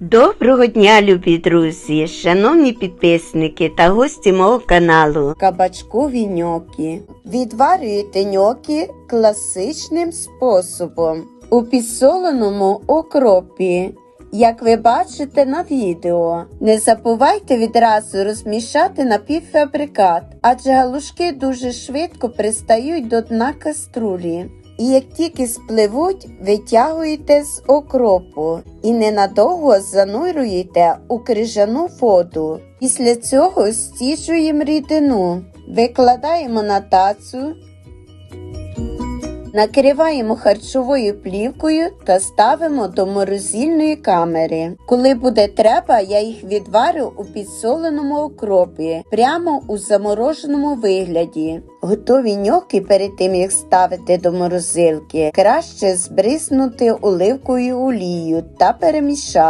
Доброго дня, любі друзі, шановні підписники та гості мого каналу. Кабачкові ньокі. Відварюєте ньокі класичним способом у підсоленому окропі. Як ви бачите на відео, не забувайте відразу розмішати напівфабрикат, адже галушки дуже швидко пристають до дна каструлі. І як тільки спливуть, витягуєте з окропу і ненадовго занурюєте у крижану воду. Після цього стіжуємо рідину, викладаємо на тацу, накриваємо харчовою плівкою та ставимо до морозильної камери. Коли буде треба, я їх відварю у підсоленому окропі, прямо у замороженому вигляді. Готові ньоки перед тим як ставити до морозилки, краще збриснути оливкою олією та перемішати.